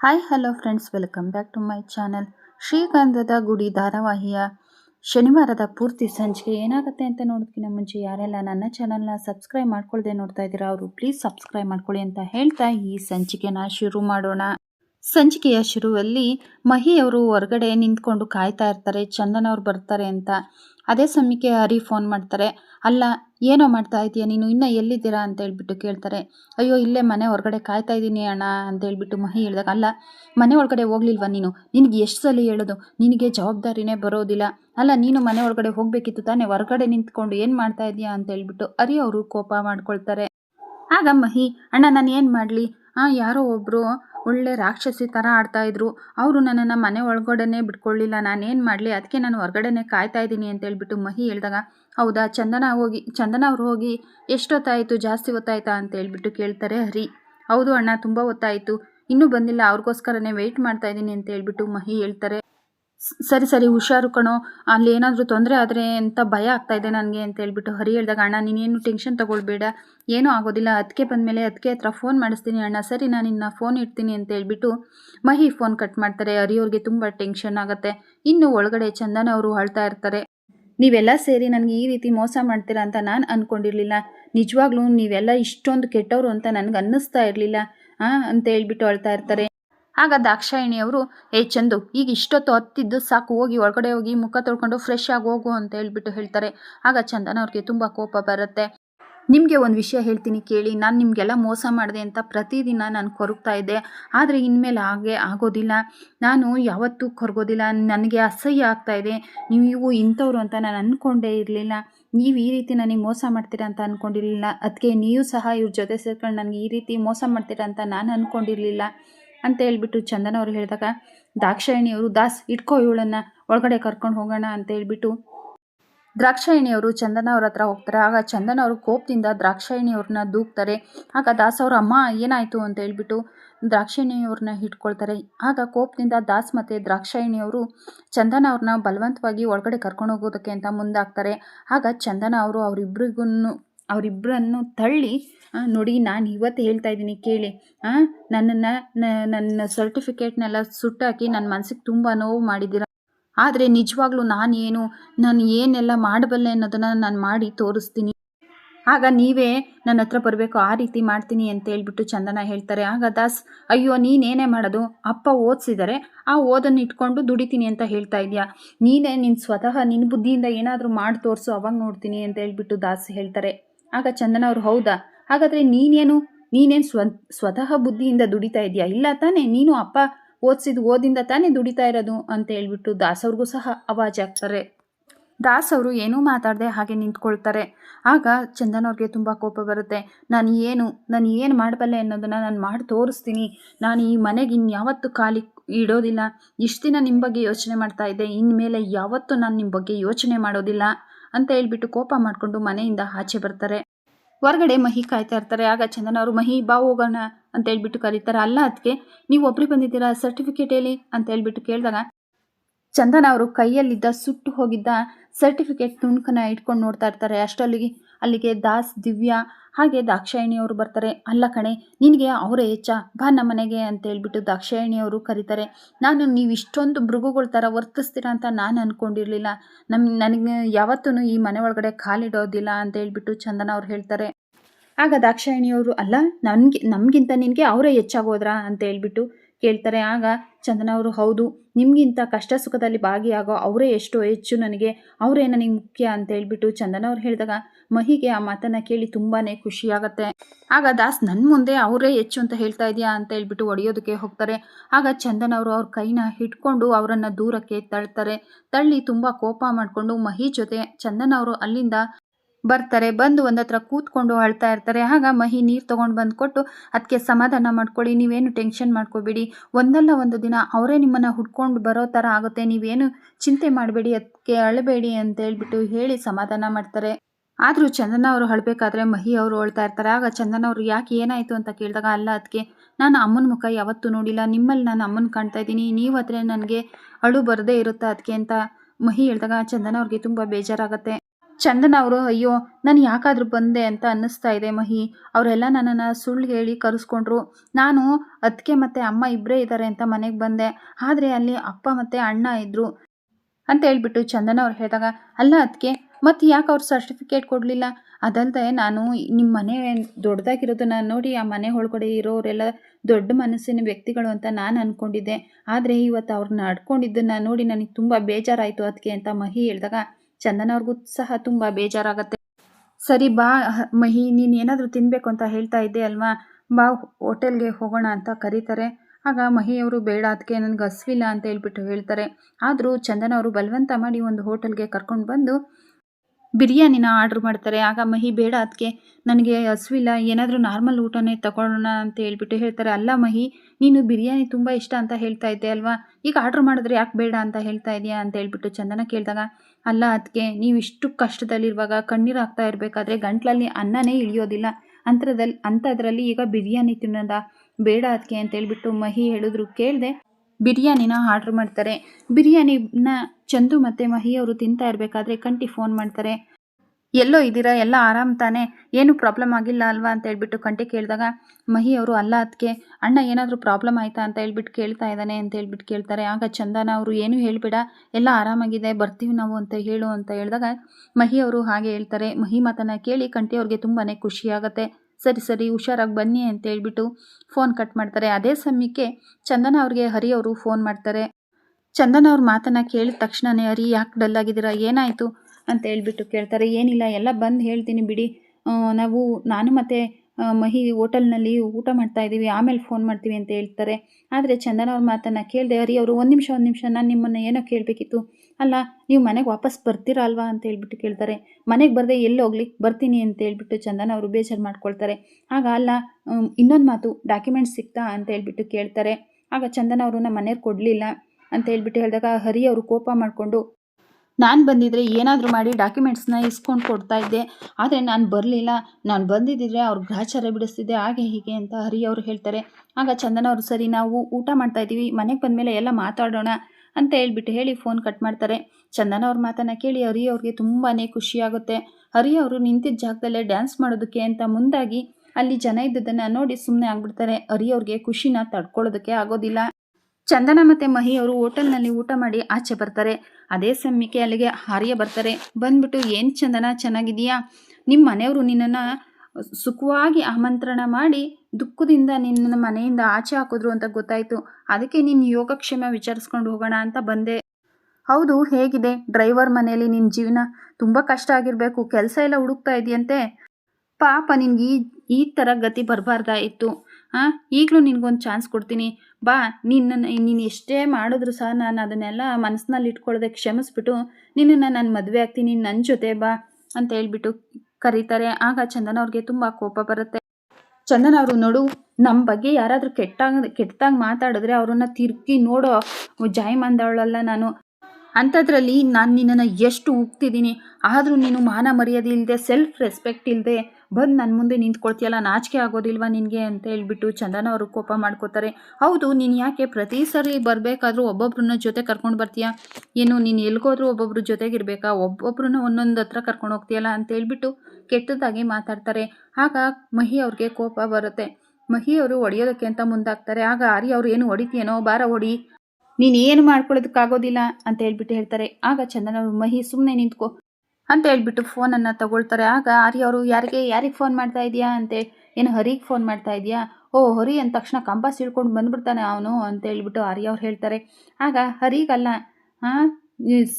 Hi hello friends welcome back to my channel ಶ್ರೀಗಂಧದ ಗುಡಿ ಧಾರಾವಾಹಿಯ ಶನಿವಾರದ ಪೂರ್ತಿ ಸಂಚಿಕೆ ಏನಾಗುತ್ತೆ ಅಂತ ನೋಡೋದಕ್ಕಿಂತ ಮುಂಚೆ ಯಾರೆಲ್ಲ ನನ್ನ ಚಾನಲ್ನ ಸಬ್ಸ್ಕ್ರೈಬ್ ಮಾಡ್ಕೊಳ್ದೆ ನೋಡ್ತಾ ಇದ್ದೀರಾ, ಅವರು ಪ್ಲೀಸ್ ಸಬ್ಸ್ಕ್ರೈಬ್ ಮಾಡ್ಕೊಳ್ಳಿ ಅಂತ ಹೇಳ್ತಾ ಈ ಸಂಚಿಕೆನ ಶುರು ಮಾಡೋಣ. ಸಂಚಿಕೆಯ ಶುರುವಲ್ಲಿ ಮಹಿಯವರು ಹೊರಗಡೆ ನಿಂತ್ಕೊಂಡು ಕಾಯ್ತಾ ಇರ್ತಾರೆ, ಚಂದನ್ ಅವ್ರು ಬರ್ತಾರೆ ಅಂತ. ಅದೇ ಸಮಯಕ್ಕೆ ಹರಿ ಫೋನ್ ಮಾಡ್ತಾರೆ. ಅಲ್ಲ ಏನೋ ಮಾಡ್ತಾ ಇದೀಯ? ನೀನು ಇನ್ನೂ ಎಲ್ಲಿದ್ದೀರಾ ಅಂತ ಹೇಳ್ಬಿಟ್ಟು ಕೇಳ್ತಾರೆ. ಅಯ್ಯೋ, ಇಲ್ಲೇ ಮನೆ ಹೊರಗಡೆ ಕಾಯ್ತಾ ಇದ್ದೀನಿ ಅಣ್ಣ ಅಂತ ಹೇಳ್ಬಿಟ್ಟು ಮಹಿ ಹೇಳಿದಾಗ, ಅಲ್ಲ, ಮನೆ ಒಳಗಡೆ ಹೋಗ್ಲಿಲ್ವಾ ನೀನು? ನಿನಗೆ ಎಷ್ಟು ಸಲ ಹೇಳೋದು? ನಿನಗೆ ಜವಾಬ್ದಾರಿನೇ ಬರೋದಿಲ್ಲ. ಅಲ್ಲ, ನೀನು ಮನೆ ಒಳಗಡೆ ಹೋಗಬೇಕಿತ್ತು ತಾನೇ, ಹೊರಗಡೆ ನಿಂತ್ಕೊಂಡು ಏನು ಮಾಡ್ತಾ ಇದೀಯಾ? ಅಂತ ಹೇಳ್ಬಿಟ್ಟು ಅರಿ ಅವರು ಕೋಪ ಮಾಡ್ಕೊಳ್ತಾರೆ. ಆಗ ಮಹಿ, ಅಣ್ಣ, ನಾನು ಏನು ಮಾಡಲಿ? ಆ, ಯಾರೋ ಒಬ್ಬರು ಒಳ್ಳೆ ರಾಕ್ಷಸಿ ಥರ ಆಡ್ತಾಯಿದ್ರು ಅವರು ನನ್ನನ್ನು ಮನೆ ಒಳಗಡೆನೇ ಬಿಟ್ಕೊಳ್ಳಿಲ್ಲ ನಾನೇನು ಮಾಡಲಿ? ಅದಕ್ಕೆ ನಾನು ಹೊರಗಡೆನೇ ಕಾಯ್ತಾ ಇದ್ದೀನಿ ಅಂತ ಹೇಳ್ಬಿಟ್ಟು ಮಹಿ ಹೇಳಿದಾಗ ಹೌದಾ? ಚಂದನ ಹೋಗಿ, ಚಂದನ ಅವ್ರು ಹೋಗಿ ಎಷ್ಟೊತ್ತಾಯಿತು ಜಾಸ್ತಿ ಹೊತ್ತಾಯ್ತಾ ಅಂತ ಹೇಳ್ಬಿಟ್ಟು ಕೇಳ್ತಾರೆ ಹರಿ. ಹೌದು ಅಣ್ಣ, ತುಂಬ ಹೊತ್ತಾಯಿತು. ಇನ್ನೂ ಬಂದಿಲ್ಲ, ಅವ್ರಿಗೋಸ್ಕರನೇ ವೆಯ್ಟ್ ಮಾಡ್ತಾ ಇದ್ದೀನಿ ಅಂತ ಹೇಳ್ಬಿಟ್ಟು ಮಹಿ ಹೇಳ್ತಾರೆ. ಸರಿ ಸರಿ, ಹುಷಾರು ಕಣೋ. ಅಲ್ಲಿ ಏನಾದರೂ ತೊಂದರೆ ಆದರೆ ಅಂತ ಭಯ ಆಗ್ತಾ ಇದೆ ನನಗೆ ಅಂತ ಹೇಳ್ಬಿಟ್ಟು ಹರಿ ಹೇಳಿದಾಗ, ಅಣ್ಣ, ನೀನೇನು ಟೆನ್ಷನ್ ತೊಗೊಳ್ಬೇಡ. ಏನೂ ಆಗೋದಿಲ್ಲ. ಅದಕ್ಕೆ ಬಂದಮೇಲೆ ಅದಕ್ಕೆ ಹತ್ರ ಫೋನ್ ಮಾಡಿಸ್ತೀನಿ ಅಣ್ಣ. ಸರಿ, ನಾನು ಇನ್ನು ಫೋನ್ ಇಡ್ತೀನಿ ಅಂತ ಹೇಳ್ಬಿಟ್ಟು ಮಹಿ ಫೋನ್ ಕಟ್ ಮಾಡ್ತಾರೆ. ಹರಿಯವ್ರಿಗೆ ತುಂಬ ಟೆನ್ಷನ್ ಆಗುತ್ತೆ. ಇನ್ನು ಒಳಗಡೆ ಚಂದನ ಅವರು ಅಳ್ತಾ ಇರ್ತಾರೆ. ನೀವೆಲ್ಲ ಸೇರಿ ನನಗೆ ಈ ರೀತಿ ಮೋಸ ಮಾಡ್ತೀರಾ ಅಂತ ನಾನು ಅಂದ್ಕೊಂಡಿರಲಿಲ್ಲ ನಿಜವಾಗ್ಲೂ ನೀವೆಲ್ಲ ಇಷ್ಟೊಂದು ಕೆಟ್ಟವರು ಅಂತ ನನಗೆ ಅನ್ನಿಸ್ತಾ ಇರಲಿಲ್ಲ. ಹಾಂ ಅಂತ ಹೇಳ್ಬಿಟ್ಟು ಅಳ್ತಾ ಇರ್ತಾರೆ. ಆಗ ದಾಕ್ಷಾಯಿಣಿಯವರು, ಏ ಚಂದು, ಈಗ ಇಷ್ಟೊತ್ತು ಹತ್ತಿದ್ದು ಸಾಕು, ಹೋಗಿ ಒಳಗಡೆ ಹೋಗಿ ಮುಖ ತೊಳ್ಕೊಂಡು ಫ್ರೆಶ್ ಆಗಿ ಹೋಗು ಅಂತ ಹೇಳ್ಬಿಟ್ಟು ಹೇಳ್ತಾರೆ. ಆಗ ಚಂದನ ಅವ್ರಿಗೆ ತುಂಬ ಕೋಪ ಬರುತ್ತೆ. ನಿಮಗೆ ಒಂದು ವಿಷಯ ಹೇಳ್ತೀನಿ ಕೇಳಿ, ನಾನು ನಿಮಗೆಲ್ಲ ಮೋಸ ಮಾಡಿದೆ ಅಂತ ಪ್ರತಿದಿನ ನಾನು ಕೊರಗ್ತಾ ಇದ್ದೆ. ಆದರೆ ಇನ್ಮೇಲೆ ಹಾಗೆ ಆಗೋದಿಲ್ಲ. ನಾನು ಯಾವತ್ತೂ ಕೊರಗೋದಿಲ್ಲ. ನನಗೆ ಅಸಹ್ಯ ಆಗ್ತಾ ಇದೆ. ನೀವು ಇಂಥವ್ರು ಅಂತ ನಾನು ಅಂದ್ಕೊಂಡೇ ಇರಲಿಲ್ಲ. ನೀವು ಈ ರೀತಿ ನನಗೆ ಮೋಸ ಮಾಡ್ತೀರಾ ಅಂತ ಅಂದ್ಕೊಂಡಿರಲಿಲ್ಲ ಅದಕ್ಕೆ ನೀವು ಸಹ ಇವ್ರ ಜೊತೆ ಸೇರ್ಕೊಂಡು ನನಗೆ ಈ ರೀತಿ ಮೋಸ ಮಾಡ್ತೀರಾ ಅಂತ ನಾನು ಅಂದ್ಕೊಂಡಿರಲಿಲ್ಲ ಅಂತ ಹೇಳ್ಬಿಟ್ಟು ಚಂದನ ಅವ್ರು ಹೇಳಿದಾಗ, ದಾಕ್ಷಾಯಿಣಿಯವರು, ದಾಸ್, ಇಟ್ಕೋ ಇವಳನ್ನು. ಒಳಗಡೆ ಕರ್ಕೊಂಡು ಹೋಗೋಣ ಅಂತ ಹೇಳ್ಬಿಟ್ಟು ದ್ರಾಕ್ಷಾಯಿಣಿಯವರು ಚಂದನ ಅವ್ರ ಹತ್ರ ಹೋಗ್ತಾರೆ. ಆಗ ಚಂದನ ಅವರು ಕೋಪದಿಂದ ದ್ರಾಕ್ಷಾಯಿಣಿಯವ್ರನ್ನ ದೂಕ್ತಾರೆ. ಆಗ ದಾಸ್ ಅವ್ರ ಅಮ್ಮ ಏನಾಯಿತು ಅಂತ ಹೇಳ್ಬಿಟ್ಟು ದ್ರಾಕ್ಷಾಯಿಣಿಯವ್ರನ್ನ ಹಿಡ್ಕೊಳ್ತಾರೆ. ಆಗ ಕೋಪದಿಂದ ದಾಸ್ ಮತ್ತು ದ್ರಾಕ್ಷಾಯಿಣಿಯವರು ಚಂದನ ಅವ್ರನ್ನ ಬಲವಂತವಾಗಿ ಒಳಗಡೆ ಕರ್ಕೊಂಡು ಹೋಗೋದಕ್ಕೆ ಅಂತ ಮುಂದಾಗ್ತಾರೆ. ಆಗ ಚಂದನ ಅವರು ಅವರಿಬ್ರಿಗೂ ಅವರಿಬ್ಬರನ್ನು ತಳ್ಳಿ ನೋಡಿ ನಾನು ಇವತ್ತು ಹೇಳ್ತಾ ಇದ್ದೀನಿ, ಕೇಳಿ. ನನ್ನನ್ನು ನನ್ನ ಸರ್ಟಿಫಿಕೇಟ್ನೆಲ್ಲ ಸುಟ್ಟಾಕಿ ನನ್ನ ಮನಸ್ಸಿಗೆ ತುಂಬ ನೋವು ಮಾಡಿದ್ದೀರ. ಆದರೆ ನಿಜವಾಗ್ಲೂ ನಾನೇನು, ನಾನು ಏನೆಲ್ಲ ಮಾಡಬಲ್ಲೆ ಅನ್ನೋದನ್ನು ನಾನು ಮಾಡಿ ತೋರಿಸ್ತೀನಿ. ಆಗ ನೀವೇ ನನ್ನ ಹತ್ರ ಬರಬೇಕು, ಆ ರೀತಿ ಮಾಡ್ತೀನಿ ಅಂತ ಹೇಳ್ಬಿಟ್ಟು ಚಂದನ ಹೇಳ್ತಾರೆ. ಆಗ ದಾಸ್, ಅಯ್ಯೋ, ನೀನೇನೇ ಮಾಡೋದು? ಅಪ್ಪ ಓದಿಸಿದರೆ, ಆ ಓದನ್ನು ಇಟ್ಕೊಂಡು ದುಡಿತೀನಿ ಅಂತ ಹೇಳ್ತಾ ಇದೆಯಾ? ನೀನೇ ನಿನ್ನ ಸ್ವತಃ ನಿನ್ನ ಬುದ್ಧಿಯಿಂದ ಏನಾದರೂ ಮಾಡಿ ತೋರಿಸು, ಅವಾಗ ನೋಡ್ತೀನಿ ಅಂತ ಹೇಳ್ಬಿಟ್ಟು ದಾಸ್ ಹೇಳ್ತಾರೆ. ಆಗ ಚಂದನ ಅವರು, ಹೌದಾ? ಹಾಗಾದರೆ ನೀನೇನು ನೀನೇನು ಸ್ವ, ಸ್ವತಃ ಬುದ್ಧಿಯಿಂದ ದುಡಿತಾ ಇದೆಯಾ? ಇಲ್ಲ ತಾನೇ, ನೀನು ಅಪ್ಪ ಓದಿಸಿದ ಓದಿಂದ ತಾನೇ ದುಡಿತಾ ಇರೋದು ಅಂತ ಹೇಳ್ಬಿಟ್ಟು ದಾಸ್ ಅವ್ರಿಗೂ ಸಹ ಅವಾಜ್ ಆಗ್ತಾರೆ ದಾಸ್ ಅವರು ಏನೂ ಮಾತಾಡದೆ ಹಾಗೆ ನಿಂತ್ಕೊಳ್ತಾರೆ. ಆಗ ಚಂದನ್ ಅವ್ರಿಗೆ ತುಂಬ ಕೋಪ ಬರುತ್ತೆ. ನಾನು ಏನು ನಾನು ಏನು ಮಾಡಬಲ್ಲೆ ಅನ್ನೋದನ್ನು ನಾನು ಮಾಡಿ ತೋರಿಸ್ತೀನಿ. ನಾನು ಈ ಮನೆಗೆ ಇನ್ಯಾವತ್ತು ಕಾಲಿ ಇಡೋದಿಲ್ಲ. ಇಷ್ಟು ದಿನ ನಿಮ್ಮ ಬಗ್ಗೆ ಯೋಚನೆ ಮಾಡ್ತಾ ಇದ್ದೆ. ಇನ್ಮೇಲೆ ಯಾವತ್ತೂ ನಾನು ನಿಮ್ಮ ಬಗ್ಗೆ ಯೋಚನೆ ಮಾಡೋದಿಲ್ಲ ಅಂತ ಹೇಳ್ಬಿಟ್ಟು ಕೋಪ ಮಾಡಿಕೊಂಡು ಮನೆಯಿಂದ ಆಚೆ ಬರ್ತಾರೆ. ಹೊರಗಡೆ ಮಹಿ ಕಾಯ್ತಾ ಇರ್ತಾರೆ. ಆಗ ಚಂದನ ಅವರು, ಮಹಿ ಬಾ ಹೋಗೋಣ. ಅಂತ ಹೇಳ್ಬಿಟ್ಟು ಕರೀತಾರೆ. ಅಲ್ಲ ಅದಕ್ಕೆ ನೀವು ಒಬ್ರಿಗೆ ಬಂದಿದ್ದೀರಾ ಸರ್ಟಿಫಿಕೇಟ್ ಹೇಳಿ ಅಂತ ಹೇಳ್ಬಿಟ್ಟು ಕೇಳಿದಾಗ ಚಂದನ ಅವರು ಕೈಯಲ್ಲಿದ್ದ ಸುಟ್ಟು ಹೋಗಿದ್ದ ಸರ್ಟಿಫಿಕೇಟ್ ತುಣುಕನ ಇಟ್ಕೊಂಡು ನೋಡ್ತಾ ಇರ್ತಾರೆ. ಅಷ್ಟಲ್ಲಿಗೆ ಅಲ್ಲಿಗೆ ದಾಸ್, ದಿವ್ಯಾ ಹಾಗೆ ದಾಕ್ಷಾಯಿಣಿ ಅವರು ಬರ್ತಾರೆ. ಅಲ್ಲ ಕಣೆ, ನಿನಗೆ ಅವರೇ ಹೆಚ್ಚ? ಬಾ ನಮ್ಮ ಮನೆಗೆ ಅಂತ ಹೇಳ್ಬಿಟ್ಟು ದಾಕ್ಷಾಯಿಣಿ ಅವರು ಕರೀತಾರೆ. ನಾನು ನೀವು ಇಷ್ಟೊಂದು ಮೃಗಗಳ ಥರ ವರ್ತಿಸ್ತೀರಾ ಅಂತ ನಾನು ಅಂದ್ಕೊಂಡಿರಲಿಲ್ಲ ನಮ್ಮ ನನಗೆ ಯಾವತ್ತೂ ಈ ಮನೆ ಒಳಗಡೆ ಕಾಲಿಡೋದಿಲ್ಲ ಅಂತ ಹೇಳ್ಬಿಟ್ಟು ಚಂದನ ಅವ್ರು ಹೇಳ್ತಾರೆ. ಆಗ ದಾಕ್ಷಾಯಿಣಿಯವರು, ಅಲ್ಲ, ನನಗೆ, ನಮಗಿಂತ ನಿನಗೆ ಅವರೇ ಹೆಚ್ಚಾಗೋದ್ರಾ? ಅಂತ ಹೇಳ್ಬಿಟ್ಟು ಕೇಳ್ತಾರೆ. ಆಗ ಚಂದನ ಅವರು, ಹೌದು, ನಿಮಗಿಂತ ಕಷ್ಟ ಸುಖದಲ್ಲಿ ಭಾಗಿಯಾಗೋ ಅವರೇ ಎಷ್ಟೋ ಹೆಚ್ಚು ನನಗೆ, ಅವರೇ ನನಗೆ ಮುಖ್ಯ ಅಂತ ಹೇಳ್ಬಿಟ್ಟು ಚಂದನ ಅವ್ರು ಹೇಳಿದಾಗ ಮಹಿಗೆ ಆ ಮಾತನ್ನು ಕೇಳಿ ತುಂಬಾ ಖುಷಿಯಾಗತ್ತೆ. ಆಗ ದಾಸ್ ನನ್ನ ಮುಂದೆ ಅವರೇ ಹೆಚ್ಚು ಅಂತ ಹೇಳ್ತಾ ಇದೆಯಾ? ಅಂತ ಹೇಳ್ಬಿಟ್ಟು ಒಡೆಯೋದಕ್ಕೆ ಹೋಗ್ತಾರೆ. ಆಗ ಚಂದನ್ ಅವರು ಅವ್ರ ಕೈನ ಹಿಡ್ಕೊಂಡು ಅವರನ್ನು ದೂರಕ್ಕೆ ತಳ್ತಾರೆ. ತಳ್ಳಿ ತುಂಬ ಕೋಪ ಮಾಡಿಕೊಂಡು ಮಹಿ ಜೊತೆ ಚಂದನ್ ಅವರು ಅಲ್ಲಿಂದ ಬರ್ತಾರೆ, ಬಂದು ಒಂದ್ ಹತ್ರ ಕೂತ್ಕೊಂಡು ಅಳ್ತಾ ಇರ್ತಾರೆ. ಆಗ ಮಹಿ ನೀರು ತಗೊಂಡ್ ಬಂದು ಕೊಟ್ಟು ಅದಕ್ಕೆ ಸಮಾಧಾನ ಮಾಡ್ಕೊಳ್ಳಿ, ನೀವೇನು ಟೆನ್ಷನ್ ಮಾಡ್ಕೋಬೇಡಿ. ಒಂದಲ್ಲ ಒಂದು ದಿನ ಅವರೇ ನಿಮ್ಮನ್ನು ಹುಡ್ಕೊಂಡು ಬರೋ ಥರ ಆಗುತ್ತೆ. ನೀವೇನು ಚಿಂತೆ ಮಾಡಬೇಡಿ ಅದಕ್ಕೆ ಅಳಬೇಡಿ ಅಂತ ಹೇಳ್ಬಿಟ್ಟು ಹೇಳಿ ಸಮಾಧಾನ ಮಾಡ್ತಾರೆ. ಆದರೂ ಚಂದನ ಅವರು ಅಳಬೇಕಾದ್ರೆ ಮಹಿ ಅವರು ಅಳ್ತಾ ಇರ್ತಾರೆ. ಆಗ ಚಂದನ ಅವರು, ಯಾಕೆ ಏನಾಯಿತು? ಅಂತ ಕೇಳಿದಾಗ, ಅಲ್ಲ ಅದಕ್ಕೆ ನಾನು ಅಮ್ಮನ ಮುಖ ಯಾವತ್ತೂ ನೋಡಿಲ್ಲ. ನಿಮ್ಮಲ್ಲಿ ನಾನು ಅಮ್ಮನ ಕಾಣ್ತಾ ಇದ್ದೀನಿ. ನೀವು ಆದರೆ ನನಗೆ ಅಳು ಬರದೇ ಇರುತ್ತೆ ಅದಕ್ಕೆ ಅಂತ ಮಹಿ ಹೇಳಿದಾಗ, ಚಂದನ ಅವ್ರಿಗೆ ತುಂಬ ಬೇಜಾರಾಗುತ್ತೆ. ಚಂದನ ಅವರು, ಅಯ್ಯೋ, ನಾನು ಯಾಕಾದರೂ ಬಂದೆ ಅಂತ ಅನ್ನಿಸ್ತಾ ಇದೆ ಮಹಿ. ಅವರೆಲ್ಲ ನನ್ನನ್ನು ಸುಳ್ಳು ಹೇಳಿ ಕರೆಸ್ಕೊಂಡ್ರು. ನಾನು ಅದಕ್ಕೆ ಮತ್ತು ಅಮ್ಮ ಇಬ್ಬರೇ ಇದ್ದಾರೆ ಅಂತ ಮನೆಗೆ ಬಂದೆ. ಆದರೆ ಅಲ್ಲಿ ಅಪ್ಪ ಮತ್ತು ಅಣ್ಣ ಇದ್ದರು ಅಂತ ಹೇಳ್ಬಿಟ್ಟು ಚಂದನ ಅವ್ರು ಹೇಳಿದಾಗ, ಅಲ್ಲ ಅದಕ್ಕೆ ಮತ್ತು ಯಾಕೆ ಅವ್ರು ಸರ್ಟಿಫಿಕೇಟ್ ಕೊಡಲಿಲ್ಲ? ಅದಲ್ಲದೆ ನಾನು ನಿಮ್ಮ ಮನೆ ದೊಡ್ಡದಾಗಿರೋದನ್ನ ನೋಡಿ ಆ ಮನೆ ಒಳಗಡೆ ಇರೋರೆಲ್ಲ ದೊಡ್ಡ ಮನಸ್ಸಿನ ವ್ಯಕ್ತಿಗಳು ಅಂತ ನಾನು ಅಂದ್ಕೊಂಡಿದ್ದೆ ಆದರೆ ಇವತ್ತು ಅವ್ರನ್ನ ನಡ್ಕೊಂಡಿದ್ದನ್ನು ನೋಡಿ ನನಗೆ ತುಂಬ ಬೇಜಾರಾಯಿತು ಅದಕ್ಕೆ ಅಂತ ಮಹಿ ಹೇಳಿದಾಗ ಚಂದನ ಅವ್ರಿಗೂ ಸಹ ತುಂಬ ಬೇಜಾರಾಗತ್ತೆ. ಸರಿ ಬಾ, ಮಹಿ, ನೀನು ಏನಾದರೂ ತಿನ್ನಬೇಕು ಅಂತ ಹೇಳ್ತಾ ಇದ್ದೆ ಅಲ್ವಾ? ಬಾ, ಹೋಟೆಲ್ಗೆ ಹೋಗೋಣ ಅಂತ ಕರೀತಾರೆ. ಆಗ ಮಹಿ ಅವರು, ಬೇಡ ಅದಕ್ಕೆ ನನಗೆ ಹಸ್ವಿಲ್ಲ ಅಂತ ಹೇಳ್ಬಿಟ್ಟು ಹೇಳ್ತಾರೆ. ಆದರೂ ಚಂದನ ಅವರು ಬಲವಂತ ಮಾಡಿ ಒಂದು ಹೋಟೆಲ್ಗೆ ಕರ್ಕೊಂಡು ಬಂದು ಬಿರಿಯಾನಿನ ಆರ್ಡ್ರ್ ಮಾಡ್ತಾರೆ. ಆಗ ಮಹಿ ಬೇಡ ಅದಕ್ಕೆ ನನಗೆ ಹಸುವಿಲ್ಲ ಏನಾದರೂ ನಾರ್ಮಲ್ ಊಟನೇ ತಗೊಳ್ಳೋಣ ಅಂತ ಹೇಳ್ಬಿಟ್ಟು ಹೇಳ್ತಾರೆ. ಅಲ್ಲ ಮಹಿ, ನೀನು ಬಿರಿಯಾನಿ ತುಂಬ ಇಷ್ಟ ಅಂತ ಹೇಳ್ತಾ ಇದ್ದೆ ಅಲ್ವಾ? ಈಗ ಆರ್ಡ್ರ್ ಮಾಡಿದ್ರೆ ಯಾಕೆ ಬೇಡ ಅಂತ ಹೇಳ್ತಾ ಇದೆಯಾ ಅಂತ ಹೇಳ್ಬಿಟ್ಟು ಚಂದನ ಕೇಳಿದಾಗ, ಅಲ್ಲ ಅದಕ್ಕೆ ನೀವು ಇಷ್ಟು ಕಷ್ಟದಲ್ಲಿರುವಾಗ ಕಣ್ಣೀರು ಹಾಕ್ತಾ ಇರಬೇಕಾದ್ರೆ ಗಂಟ್ಲಲ್ಲಿ ಅನ್ನನೇ ಇಳಿಯೋದಿಲ್ಲ. ಅಂಥದ್ರಲ್ಲಿ ಅಂಥದ್ರಲ್ಲಿ ಈಗ ಬಿರಿಯಾನಿ ತಿನ್ನೋದ ಬೇಡ ಅದಕ್ಕೆ ಅಂತ ಹೇಳ್ಬಿಟ್ಟು ಮಹಿ ಹೇಳಿದ್ರು. ಕೇಳಿದೆ ಬಿರಿಯಾನಿನ ಆರ್ಡ್ರ್ ಮಾಡ್ತಾರೆ. ಬಿರಿಯಾನಿನ ಚಂದು ಮತ್ತು ಮಹಿ ಅವರು ತಿಂತಾ ಇರಬೇಕಾದ್ರೆ ಕಂಟಿ ಫೋನ್ ಮಾಡ್ತಾರೆ. ಎಲ್ಲೋ ಇದ್ದೀರಾ? ಎಲ್ಲ ಆರಾಮ್ ತಾನೇ? ಏನು ಪ್ರಾಬ್ಲಮ್ ಆಗಿಲ್ಲ ಅಲ್ವಾ ಅಂತ ಹೇಳ್ಬಿಟ್ಟು ಕಂಟಿ ಕೇಳಿದಾಗ, ಮಹಿ ಅವರು ಅಲ್ಲ ಅದಕ್ಕೆ ಅಣ್ಣ ಏನಾದರೂ ಪ್ರಾಬ್ಲಮ್ ಆಯಿತಾ ಅಂತ ಹೇಳ್ಬಿಟ್ಟು ಕೇಳ್ತಾ ಇದ್ದಾನೆ ಅಂತ ಹೇಳ್ಬಿಟ್ಟು ಕೇಳ್ತಾರೆ. ಆಗ ಚಂದನ ಅವರು, ಏನು ಹೇಳಬೇಡ, ಎಲ್ಲ ಆರಾಮಾಗಿದೆ, ಬರ್ತೀವಿ ನಾವು ಅಂತ ಹೇಳು ಅಂತ ಹೇಳಿದಾಗ, ಮಹಿ ಅವರು ಹಾಗೆ ಹೇಳ್ತಾರೆ. ಮಹಿ ಮಾತನ್ನು ಕೇಳಿ ಕಂಟಿ ಅವ್ರಿಗೆ ತುಂಬಾ ಖುಷಿಯಾಗತ್ತೆ ಸರಿ ಸರಿ, ಹುಷಾರಾಗಿ ಬನ್ನಿ ಅಂತ ಹೇಳ್ಬಿಟ್ಟು ಫೋನ್ ಕಟ್ ಮಾಡ್ತಾರೆ. ಅದೇ ಸಮಯಕ್ಕೆ ಚಂದನ ಅವ್ರಿಗೆ ಹರಿ ಅವರು ಫೋನ್ ಮಾಡ್ತಾರೆ. ಚಂದನ ಅವ್ರ ಮಾತನ್ನು ಕೇಳಿದ ತಕ್ಷಣನೇ, ಹರಿ, ಯಾಕೆ ಡಲ್ ಆಗಿದ್ದೀರಾ? ಏನಾಯಿತು? ಅಂತ ಹೇಳ್ಬಿಟ್ಟು ಕೇಳ್ತಾರೆ. ಏನಿಲ್ಲ, ಎಲ್ಲ ಬಂದು ಹೇಳ್ತೀನಿ ಬಿಡಿ. ನಾವು, ನಾನು ಮತ್ತೆ ಮಹಿ ಹೋಟೆಲ್ನಲ್ಲಿ ಊಟ ಮಾಡ್ತಾ ಇದ್ದೀವಿ. ಆಮೇಲೆ ಫೋನ್ ಮಾಡ್ತೀವಿ ಅಂತ ಹೇಳ್ತಾರೆ. ಆದರೆ ಚಂದನ ಅವ್ರ ಮಾತನ್ನು ಕೇಳಿದೆ, ಹರಿ ಅವರು, ಒಂದು ನಿಮಿಷ ಒಂದು ನಿಮಿಷ, ನಾನು ನಿಮ್ಮನ್ನು ಏನೋ ಕೇಳಬೇಕಿತ್ತು. ಅಲ್ಲ, ನೀವು ಮನೆಗೆ ವಾಪಸ್ ಬರ್ತೀರಾ ಅಲ್ವಾ ಅಂತ ಹೇಳ್ಬಿಟ್ಟು ಕೇಳ್ತಾರೆ. ಮನೆಗೆ ಬರದೆ ಎಲ್ಲಿ ಹೋಗ್ಲಿ ಬರ್ತೀನಿ ಅಂತ ಹೇಳ್ಬಿಟ್ಟು ಚಂದನ ಅವರು ಬೇಜಾರು ಮಾಡ್ಕೊಳ್ತಾರೆ. ಆಗ ಅಲ್ಲ ಇನ್ನೊಂದು ಮಾತು, ಡಾಕ್ಯುಮೆಂಟ್ಸ್ ಸಿಕ್ತಾ ಅಂತ ಹೇಳ್ಬಿಟ್ಟು ಕೇಳ್ತಾರೆ. ಆಗ ಚಂದನ ಅವರು ನಮ್ಮ ಮನೆಯವ್ರು ಕೊಡಲಿಲ್ಲ ಅಂತ ಹೇಳ್ಬಿಟ್ಟು ಹೇಳಿದಾಗ ಹರಿ ಅವರು ಕೋಪ ಮಾಡಿಕೊಂಡು, ನಾನು ಬಂದಿದ್ದರೆ ಏನಾದರೂ ಮಾಡಿ ಡಾಕ್ಯುಮೆಂಟ್ಸ್ನ ಇಸ್ಕೊಂಡು ಕೊಡ್ತಾ ಇದ್ದೆ. ಆದರೆ ನಾನು ಬರಲಿಲ್ಲ. ನಾನು ಬಂದಿದ್ದಿದ್ರೆ ಅವ್ರು ಗ್ರಹಚಾರ ಬಿಡಿಸ್ತಿದ್ದೆ, ಹಾಗೆ ಹೀಗೆ ಅಂತ ಹರಿ ಅವರು ಹೇಳ್ತಾರೆ. ಆಗ ಚಂದನ ಅವರು, ಸರಿ, ನಾವು ಊಟ ಮಾಡ್ತಾ ಇದ್ದೀವಿ, ಮನೆಗೆ ಬಂದಮೇಲೆ ಎಲ್ಲ ಮಾತಾಡೋಣ ಅಂತ ಹೇಳ್ಬಿಟ್ಟು ಹೇಳಿ ಫೋನ್ ಕಟ್ ಮಾಡ್ತಾರೆ. ಚಂದನ ಅವ್ರ ಮಾತನ್ನು ಕೇಳಿ ಹರಿ ಅವ್ರಿಗೆ ತುಂಬಾ ಖುಷಿಯಾಗುತ್ತೆ ಹರಿ ಅವರು ನಿಂತಿದ್ದ ಜಾಗದಲ್ಲೇ ಡ್ಯಾನ್ಸ್ ಮಾಡೋದಕ್ಕೆ ಅಂತ ಮುಂದಾಗಿ ಅಲ್ಲಿ ಜನ ಇದ್ದದನ್ನು ನೋಡಿ ಸುಮ್ಮನೆ ಆಗ್ಬಿಡ್ತಾರೆ. ಹರಿ ಅವ್ರಿಗೆ ಖುಷಿನ ತಡ್ಕೊಳ್ಳೋದಕ್ಕೆ ಆಗೋದಿಲ್ಲ. ಚಂದನ ಮತ್ತು ಮಹಿ ಅವರು ಹೋಟೆಲ್ನಲ್ಲಿ ಊಟ ಮಾಡಿ ಆಚೆ ಬರ್ತಾರೆ. ಅದೇ ಸಮಯಕ್ಕೆ ಅಲ್ಲಿಗೆ ಆರ್ಯ ಬರ್ತಾರೆ. ಬಂದ್ಬಿಟ್ಟು, ಏನು ಚಂದನ ಚೆನ್ನಾಗಿದೆಯಾ ನಿಮ್ಮ ಮನೆಯವರು ನಿನ್ನನ್ನು ಸುಖವಾಗಿ ಆಮಂತ್ರಣ ಮಾಡಿ ದುಃಖದಿಂದ ನಿನ್ನ ಮನೆಯಿಂದ ಆಚೆ ಹಾಕಿದ್ರು ಅಂತ ಗೊತ್ತಾಯಿತು. ಅದಕ್ಕೆ ನೀನು ಯೋಗಕ್ಷೇಮ ವಿಚಾರಿಸ್ಕೊಂಡು ಹೋಗೋಣ ಅಂತ ಬಂದೆ. ಹೌದು, ಹೇಗಿದೆ? ಡ್ರೈವರ್ ಮನೆಯಲ್ಲಿ ನಿನ್ನ ಜೀವನ ತುಂಬ ಕಷ್ಟ ಆಗಿರಬೇಕು. ಕೆಲಸ ಎಲ್ಲ ಹುಡುಕ್ತಾ ಇದೆಯಂತೆ? ಪಾಪ, ನಿನ್ಗೆ ಈ ಈ ಥರ ಗತಿ ಬರಬಾರ್ದಾಯಿತ್ತು ಹಾಂ ಈಗಲೂ ನಿನಗೊಂದು ಚಾನ್ಸ್ ಕೊಡ್ತೀನಿ. ಬಾ, ನಿನ್ನ, ನೀನು ಎಷ್ಟೇ ಮಾಡಿದ್ರು ಸಹ ನಾನು ಅದನ್ನೆಲ್ಲ ಮನಸ್ಸಿನಲ್ಲಿ ಇಟ್ಕೊಳ್ಳೋದಕ್ಕೆ ಕ್ಷಮಿಸ್ಬಿಟ್ಟು ನಿನ್ನನ್ನು ನಾನು ಮದುವೆ ಆಗ್ತೀನಿ. ನನ್ನ ಜೊತೆ ಬಾ, ಅಂತ ಹೇಳ್ಬಿಟ್ಟು ಕರೀತಾರೆ. ಆಗ ಚಂದನ ಅವ್ರಿಗೆ ತುಂಬ ಕೋಪ ಬರುತ್ತೆ. ಚಂದನ ಅವರು ನೋಡು ನಮ್ಮ ಬಗ್ಗೆ ಯಾರಾದರೂ ಕೆಟ್ಟಾಗ ಕೆಟ್ಟದಾಗ ಮಾತಾಡಿದ್ರೆ ಅವ್ರನ್ನ ತಿರುಗಿ ನೋಡೋ ಜಾಯಮಾನ್ದವಳಲ್ಲ ನಾನು. ಅಂಥದ್ರಲ್ಲಿ ನಾನು ನಿನ್ನನ್ನು ಎಷ್ಟು ಉಗ್ತಿದ್ದೀನಿ ಆದರೂ ನೀನು ಮಾನ ಮರ್ಯಾದೆ ಇಲ್ಲದೆ ಸೆಲ್ಫ್ ರೆಸ್ಪೆಕ್ಟ್ ಇಲ್ಲದೆ ಬಂದು ನನ್ನ ಮುಂದೆ ನಿಂತ್ಕೊಳ್ತೀಯಲ್ಲ, ನಾಚಿಕೆ ಆಗೋದಿಲ್ವಾ ನಿನಗೆ ಅಂತ ಹೇಳ್ಬಿಟ್ಟು ಚಂದನ ಅವರು ಕೋಪ ಮಾಡ್ಕೋತಾರೆ. ಹೌದು, ನೀನು ಯಾಕೆ ಪ್ರತಿ ಸರಿ ಬರಬೇಕಾದ್ರೂ ಒಬ್ಬೊಬ್ರನ್ನ ಜೊತೆ ಕರ್ಕೊಂಡು ಬರ್ತೀಯ? ಏನು, ನೀನು ಎಲ್ಗೋದ್ರೂ ಒಬ್ಬೊಬ್ರ ಜೊತೆಗಿರಬೇಕಾ? ಒಬ್ಬೊಬ್ರನ್ನ ಒಂದೊಂದು ಹತ್ರ ಕರ್ಕೊಂಡು ಹೋಗ್ತೀಯಲ್ಲ ಅಂತ ಹೇಳ್ಬಿಟ್ಟು ಕೆಟ್ಟದಾಗಿ ಮಾತಾಡ್ತಾರೆ. ಆಗ ಮಹಿ ಅವ್ರಿಗೆ ಕೋಪ ಬರುತ್ತೆ. ಮಹಿ ಅವರು ಹೊಡೆಯೋದಕ್ಕೆ ಅಂತ ಮುಂದಾಗ್ತಾರೆ. ಆಗ ಆರಿ ಅವರು, ಏನು ಹೊಡಿತೀಯನೋ, ಬಾರ ಹೊಡಿ. ನೀನು ಏನು ಮಾಡ್ಕೊಳ್ಳೋದಕ್ಕಾಗೋದಿಲ್ಲ ಅಂತ ಹೇಳ್ಬಿಟ್ಟು ಹೇಳ್ತಾರೆ. ಆಗ ಚಂದನ ಮಹಿ ಸುಮ್ಮನೆ ನಿಂತ್ಕೋ. ಅಂತ ಹೇಳ್ಬಿಟ್ಟು ಫೋನನ್ನು ತಗೊಳ್ತಾರೆ. ಆಗ ಆರ್ಯ ಅವರು, ಯಾರಿಗೆ ಯಾರಿಗೆ ಫೋನ್ ಮಾಡ್ತಾ ಇದೆಯಾ ಅಂತೆ? ಏನು ಹರಿಗೆ ಫೋನ್ ಮಾಡ್ತಾ ಇದೆಯಾ? ಓ, ಹರಿ ಅಂದ ತಕ್ಷಣ ಕಂಪಾಸ್ ಹಿಡ್ಕೊಂಡು ಬಂದ್ಬಿಡ್ತಾನೆ ಅವನು ಅಂತ ಹೇಳ್ಬಿಟ್ಟು ಆರ್ಯ ಅವ್ರು ಹೇಳ್ತಾರೆ. ಆಗ ಹರಿಗಲ್ಲ ಹಾಂ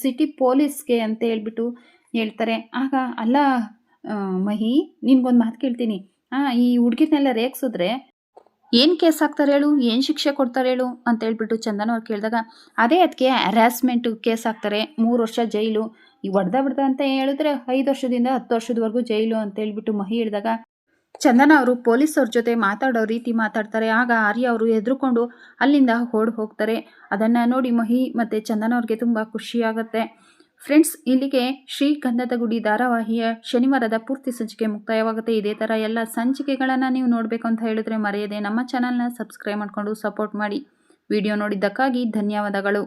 ಸಿಟಿ ಪೊಲೀಸ್ಗೆ ಅಂತ ಹೇಳ್ಬಿಟ್ಟು ಹೇಳ್ತಾರೆ. ಆಗ, ಅಲ್ಲ ಮಹಿ, ನಿನ್ಗೊಂದು ಮಾತು ಕೇಳ್ತೀನಿ. ಹಾಂ ಈ ಹುಡುಗಿನೆಲ್ಲ ರೇಗಿಸಿದ್ರೆ ಏನು ಕೇಸ್ ಹಾಕ್ತಾರೆ ಹೇಳು? ಏನು ಶಿಕ್ಷೆ ಕೊಡ್ತಾರೆ ಹೇಳು? ಅಂತ ಹೇಳ್ಬಿಟ್ಟು ಚಂದನ ಅವ್ರು ಕೇಳಿದಾಗ, ಅದೇ ಅದಕ್ಕೆ ಹ್ಯಾರಾಸ್ಮೆಂಟು ಕೇಸ್ ಹಾಕ್ತಾರೆ ಮೂರು ವರ್ಷ ಜೈಲು. ಈ ಹೊಡೆದ ಬಿಡ್ದ ಅಂತ ಹೇಳಿದ್ರೆ ಐದು ವರ್ಷದಿಂದ ಹತ್ತು ವರ್ಷದವರೆಗೂ ಜೈಲು ಅಂತ ಹೇಳ್ಬಿಟ್ಟು ಮಹಿ ಹೇಳಿದಾಗ ಚಂದನ ಅವರು ಅವ್ರ ಜೊತೆ ಮಾತಾಡೋ ರೀತಿ ಮಾತಾಡ್ತಾರೆ. ಆಗ ಆರ್ಯ ಅವರು ಎದುರುಕೊಂಡು ಅಲ್ಲಿಂದ ಓಡ್ ಹೋಗ್ತಾರೆ. ಅದನ್ನು ನೋಡಿ ಮಹಿ ಮತ್ತು ಚಂದನ ಅವ್ರಿಗೆ ತುಂಬ ಖುಷಿಯಾಗುತ್ತೆ ಫ್ರೆಂಡ್ಸ್, ಇಲ್ಲಿಗೆ ಶ್ರೀಗಂಧದ ಗುಡಿ ಧಾರಾವಾಹಿಯ ಶನಿವಾರದ ಪೂರ್ತಿ ಸಂಚಿಕೆ ಮುಕ್ತಾಯವಾಗುತ್ತೆ. ಇದೇ ಥರ ಎಲ್ಲ ಸಂಚಿಕೆಗಳನ್ನು ನೀವು ನೋಡಬೇಕು ಅಂತ ಹೇಳಿದ್ರೆ ಮರೆಯದೆ ನಮ್ಮ ಚಾನಲ್ನ ಸಬ್ಸ್ಕ್ರೈಬ್ ಮಾಡಿಕೊಂಡು ಸಪೋರ್ಟ್ ಮಾಡಿ. ವಿಡಿಯೋ ನೋಡಿದ್ದಕ್ಕಾಗಿ ಧನ್ಯವಾದಗಳು.